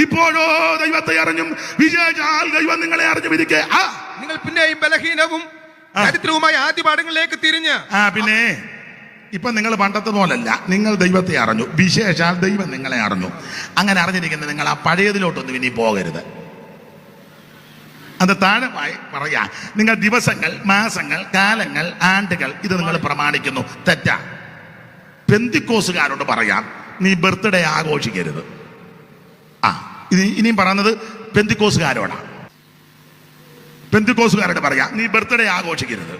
ഇപ്പോഴോ ദൈവത്തെ അറിഞ്ഞും വിജയിച്ചാൽ ദൈവം നിങ്ങളെ അറിഞ്ഞു ഇരിക്കെ. ആ. നിങ്ങൾ പിന്നെയും ബലഹീനവും ദരിദ്രവുമായ ആദ്യപാഠങ്ങളിലേക്ക് തിരിഞ്ഞ്. ആ പിന്നെ ഇപ്പൊ നിങ്ങൾ പണ്ടത്തെ പോലല്ല. നിങ്ങൾ ദൈവത്തെ അറിഞ്ഞു. വിശേഷാൽ ദൈവം നിങ്ങളെ അറിഞ്ഞു. അങ്ങനെ അറിഞ്ഞിരിക്കുന്ന നിങ്ങൾ ആ പഴയതിലോട്ടൊന്നും ഇനി പോകരുത്. അത് താഴെ പറയാ. നിങ്ങൾ ദിവസങ്ങൾ മാസങ്ങൾ കാലങ്ങൾ ആണ്ടുകൾ ഇത് നിങ്ങൾ പ്രമാണിക്കുന്നു. തെറ്റാ. പെന്തിക്കോസുകാരോട് പറയാം നീ ബർത്ത്ഡേ ആഘോഷിക്കരുത്. ഇനി ഇനിയും പറയുന്നത് പെന്തിക്കോസുകാരോടാണ് പെന്തിക്കോസുകാരോട് പറയാ നീ ബർത്ത്ഡേ ആഘോഷിക്കരുത്.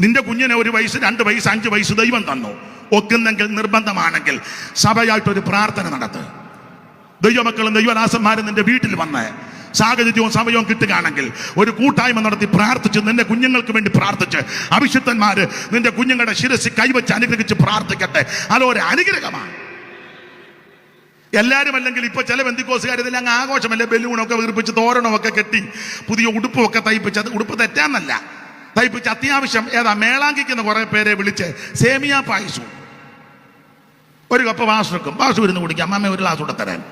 നിന്റെ കുഞ്ഞിന് ഒരു വയസ്സ് രണ്ട് വയസ്സ് അഞ്ച് വയസ്സ് ദൈവം തന്നു. ഒക്കുന്നെങ്കിൽ നിർബന്ധമാണെങ്കിൽ സഭയായിട്ടൊരു പ്രാർത്ഥന നടത്ത്. ദൈവമക്കളും ദൈവദാസന്മാരും നിന്റെ വീട്ടിൽ വന്ന് സാഹചര്യവും സമയവും കിട്ടുകയാണെങ്കിൽ ഒരു കൂട്ടായ്മ നടത്തി പ്രാർത്ഥിച്ച് നിന്റെ കുഞ്ഞുങ്ങൾക്ക് വേണ്ടി പ്രാർത്ഥിച്ച് അഭിഷിക്തന്മാര് നിന്റെ കുഞ്ഞുങ്ങളുടെ ശിരസ് കൈവച്ച് അനുഗ്രഹിച്ച് പ്രാർത്ഥിക്കട്ടെ. അതൊരു അനുഗ്രഹമാണ്. എല്ലാവരും അല്ലെങ്കിൽ ഇപ്പൊ ചില ബന്ധിക്കോസുകാർ അങ്ങ് ആഘോഷമല്ലേ? ബലൂണൊക്കെ വീർപ്പിച്ച് തോരണമൊക്കെ കെട്ടി പുതിയ ഉടുപ്പൊക്കെ തയ്പ്പിച്ച്. അത് ഉടുപ്പ് തെറ്റാന്നല്ല. തയ്പ്പിച്ച് അത്യാവശ്യം ഏതാ മേളാങ്കിക്കുന്ന കുറെ പേരെ വിളിച്ച് സേമിയ പായസവും. ഒരു കപ്പ് വാസുക്കും വാസു ഇരുന്ന് കുടിക്കാം. അമ്മ ഒരു ഗ്ലാസ് കൂടെ തരാൻ.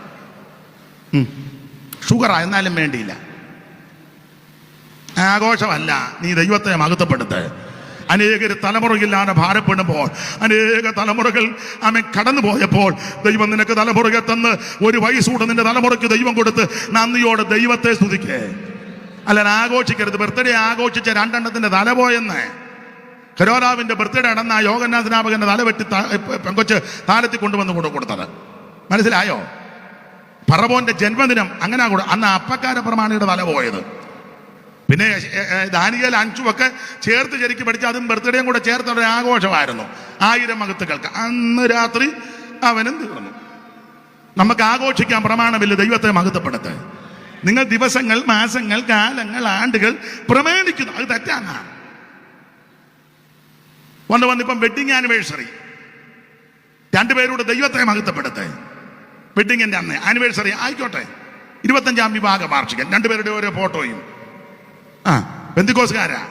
ഷുഗറാ എന്നാലും വേണ്ടിയില്ല. ആഘോഷമല്ല. നീ ദൈവത്തെ മഹത്വപ്പെടുത്ത്. അനേകർ തലമുറയില്ലാതെ ഭാരപ്പെടുമ്പോൾ. അനേക തലമുറകൾ അമ്മ കടന്നു പോയപ്പോൾ ദൈവം നിനക്ക് തലമുറയെ തന്ന് ഒരു വയസ്സൂടെ നിന്റെ തലമുറയ്ക്ക് ദൈവം കൊടുത്ത് നന്ദിയോടെ ദൈവത്തെ സ്തുതിക്കേ. അല്ല ആഘോഷിക്കരുത്. ബർത്ത്ഡേ ആഘോഷിച്ച രണ്ടെണ്ണത്തിന്റെ തല പോയെന്ന്. കരോലാവിന്റെ ബർത്ത്ഡേ നടന്ന ആ യോഗനാഥനാമകന്റെ തല വെട്ടി പെങ്കൊച്ച് താലത്തിൽ കൊണ്ടുവന്ന് കൊണ്ട് കൊടുത്തത്. മനസ്സിലായോ? പറവോന്റെ ജന്മദിനം അങ്ങനെ കൂടെ അന്ന് അപ്പക്കാര പ്രമാണിയുടെ തല പോയത്. പിന്നെ ദാനിയൽ അഞ്ചുമൊക്കെ ചേർത്ത് ശരിക്കും പഠിച്ച് അതും ബർത്ത്ഡേയും കൂടെ ചേർത്തുള്ള ഒരു ആഘോഷമായിരുന്നു. ആയിരം മകത്തുക്കൾക്ക്. അന്ന് രാത്രി അവനും തീർന്നു നമുക്ക് ആഘോഷിക്കാൻ പ്രമാണമില്ല ദൈവത്തെ മഹത്വപ്പെടുത്ത് നിങ്ങൾ ദിവസങ്ങൾ മാസങ്ങൾ കാലങ്ങൾ ആണ്ടുകൾ പ്രമാണിക്കുന്നു. അത് തെറ്റാണ് വന്ന് വന്നിപ്പം വെഡിങ് ആനിവേഴ്സറി രണ്ടുപേരോട് ദൈവത്തെ മഹത്വപ്പെടുത്ത് വെഡിങ്ങിന്റെ അന്ന് ആനിവേഴ്സറി ആയിക്കോട്ടെ. ഇരുപത്തഞ്ചാം വിഭാഗ വാർഷികം. രണ്ടുപേരുടെ ഓരോ ഫോട്ടോയും ആ. ബന്ധുക്കോസുകാരാ.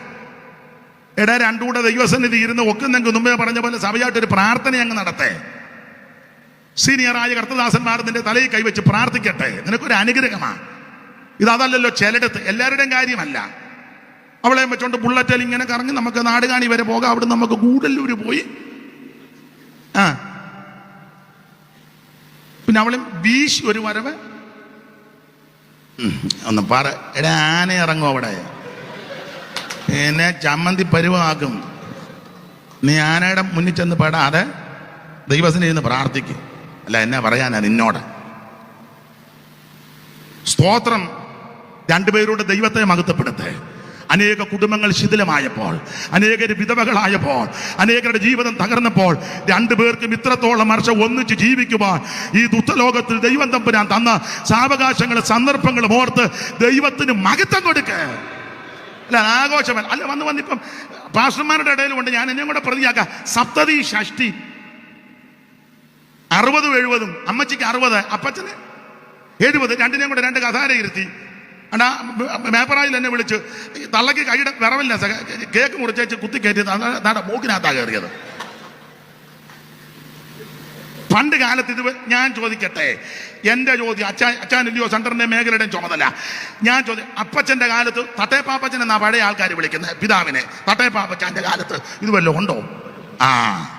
എടാ രണ്ടുകൂടെ ദൈവസന്നിധി ഇരുന്ന് ഒക്കുന്നെങ്കിൽ മുമ്പേ പറഞ്ഞ പോലെ സഭയായിട്ടൊരു പ്രാർത്ഥന അങ്ങ് നടത്തേ. സീനിയറായ കർത്തദാസന്മാർ നിന്റെ തലയിൽ കൈവച്ച് പ്രാർത്ഥിക്കട്ടെ. നിനക്കൊരു അനുഗ്രഹമാണ് ഇതല്ലല്ലോ ചിലടത്ത്. എല്ലാവരുടെയും കാര്യമല്ല. അവളെ വെച്ചോണ്ട് ബുള്ളറ്റിൽ ഇങ്ങനെ കറങ്ങി നമുക്ക് നാടുകാണി വരെ പോകാം. അവിടെ നമുക്ക് ഗൂഡല്ലൂര് പോയി. ആ. പിന്നെ അവളെ വീശി ഒരു വരവ്. ഒന്ന് പറ. എടാ ആന ഇറങ്ങും അവിടെ. എന്നെ ചമ്മന്തി പരുവാക്കും നീ ആനയുടെ മുന്നിൽ ചെന്ന് പെടാതെ ദൈവസിനെ ഇരുന്ന് പ്രാർത്ഥിക്കും. അല്ല എന്നെ പറയാനാ നിന്നോട്. സ്തോത്രം. രണ്ടുപേരുടെ ദൈവത്തെ മഹത്വപ്പെടുത്തേ. അനേക കുടുംബങ്ങൾ ശിഥിലമായപ്പോൾ അനേകർ വിധവകളായപ്പോൾ അനേകരുടെ ജീവിതം തകർന്നപ്പോൾ രണ്ടുപേർക്കും ഇത്രത്തോളം വർഷം ഒന്നിച്ച് ജീവിക്കുവാൻ ഈ ദുഃഖലോകത്തിൽ ദൈവം തമ്പുരാൻ തന്ന സാവകാശങ്ങളും സന്ദർഭങ്ങളും ഓർത്ത് ദൈവത്തിന് മഹത്വം കൊടുക്ക. അല്ല ആഘോഷമല്ല അല്ല വന്ന് വന്നിപ്പം പാസ്റ്റർമാരുടെ ഇടയിലുണ്ട്. ഞാൻ എന്നെയും കൂടെ പ്രതിയാക്കാം. സപ്തതി ഷഷ്ടി. അറുപതും എഴുപതും. അമ്മച്ചിക്ക് അറുപത് അപ്പച്ചന് എഴുപത്. രണ്ടിനെയും കൂടെ രണ്ട് കഥാര ഇരുത്തി. അണ്ടാ മേപ്പറായിൽ എന്നെ വിളിച്ച് തള്ളക്ക് കൈയുടെ വിറവില്ല കേക്ക് മുറിച്ചേച്ച് കുത്തി കയറ്റി മൂക്കിനകത്താ കയറിയത്. പണ്ട് കാലത്ത് ഇത് ഞാൻ ചോദിക്കട്ടെ? എന്റെ ചോദ്യം അച്ഛാ അച്ഛാനില്ലയോ സെന്ററിന്റെ മേഖലയുടെ ചുമതല. ഞാൻ ചോദ്യം അപ്പച്ചന്റെ കാലത്ത് തട്ടേപ്പാപ്പച്ചൻ എന്നാ പഴയ ആൾക്കാർ വിളിക്കുന്നത്? പിതാവിനെ. തട്ടേപ്പാപ്പച്ചാന്റെ കാലത്ത്. ഇത് വല്ലതും ഉണ്ടോ? ആ.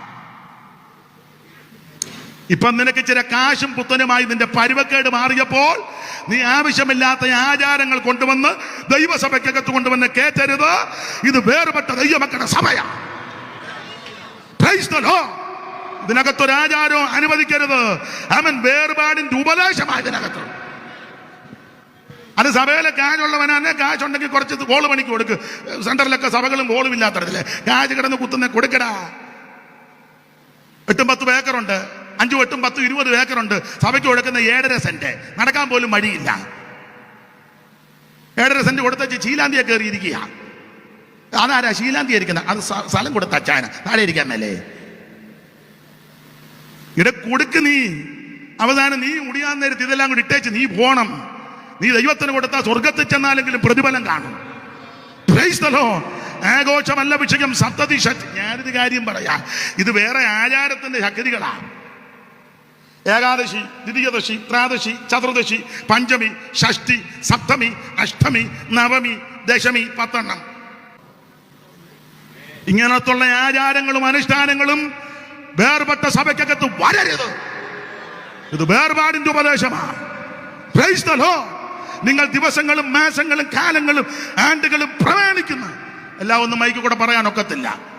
ഇപ്പൊ നിനക്ക് ചില കാശും പുത്തനുമായി നിന്റെ പരുവക്കേട് മാറിയപ്പോൾ നീ ആവശ്യമില്ലാത്ത ആചാരങ്ങൾ കൊണ്ടുവന്ന് ദൈവസഭയ്ക്കകത്ത് കൊണ്ടുവന്ന് കേറ്റരുത്. ഇത് വേറുപെട്ട ദൈവമക്കളുടെ സഭയാ Praise the Lord. ഇതിനകത്തൊരു ആചാരവും അനുവദിക്കരുത്. അവൻ വേർപാടിന്റെ ഉപദേശമായി ഇതിനകത്ത്. അത് സഭയിലെ കാശുള്ളവനാണ് കാശുണ്ടെങ്കിൽ കുറച്ച് ഗോൾ പണിക്ക് കൊടുക്ക്. സെന്ററിലൊക്കെ സഭകളും ഗോളും ഇല്ലാത്തടത്തില്ലേ കാശ് കിടന്ന് കുത്തുന്ന കൊടുക്കടാ. എട്ടും പത്തും ഏക്കറുണ്ട്. അഞ്ചും എട്ടും പത്തും ഇരുപത് ഏക്കറുണ്ട്. സഭയ്ക്ക് കൊടുക്കുന്ന ഏഴര സെന്റ്. നടക്കാൻ പോലും വഴിയില്ല ഏഴര സെന്റ് കൊടുത്തച്ച് ശീലാന്തിയെ കയറിയിരിക്കുക അതാരാ ശീലാന്തി ഇരിക്കുന്നത് അത് സ്ഥ- സ്ഥലം കൊടുത്ത അച്ചായന താഴെ ഇരിക്കാൻ മേലേ ഇട കൊടുക്ക് നീ. അവസാനം നീ മുടിയാൻ നേരത്ത് ഇതെല്ലാം കൂടി ഇട്ടേച്ച് നീ പോണം. നീ ദൈവത്തിന് കൊടുത്ത സ്വർഗത്തിൽ ചെന്നാലെങ്കിലും പ്രതിഫലം കാണും. ആഘോഷമല്ല വിഷയം സപ്തതി ഞാനൊരു കാര്യം പറയാ. ഇത് വേറെ ആചാരത്തിന്റെ ശക്തികളാണ് ഏകാദശി ദ്വിതീയദശി ത്രാദശി ചതുർദശി പഞ്ചമി ഷഷ്ടി സപ്തമി അഷ്ടമി നവമി ദശമി പത്തെണ്ണം. ഇങ്ങനത്തുള്ള ആചാരങ്ങളും അനുഷ്ഠാനങ്ങളും വേർപെട്ട സഭയ്ക്കകത്ത് വരരുത്. ഇത് വേർപാടിന്റെ ഉപദേശമാണ്. നിങ്ങൾ ദിവസങ്ങളും മാസങ്ങളും കാലങ്ങളും ആണ്ടുകളും പ്രമാണിക്കുന്നു എല്ലാം ഒന്നും മൈക്ക് കൂടെ പറയാനൊക്കത്തില്ല.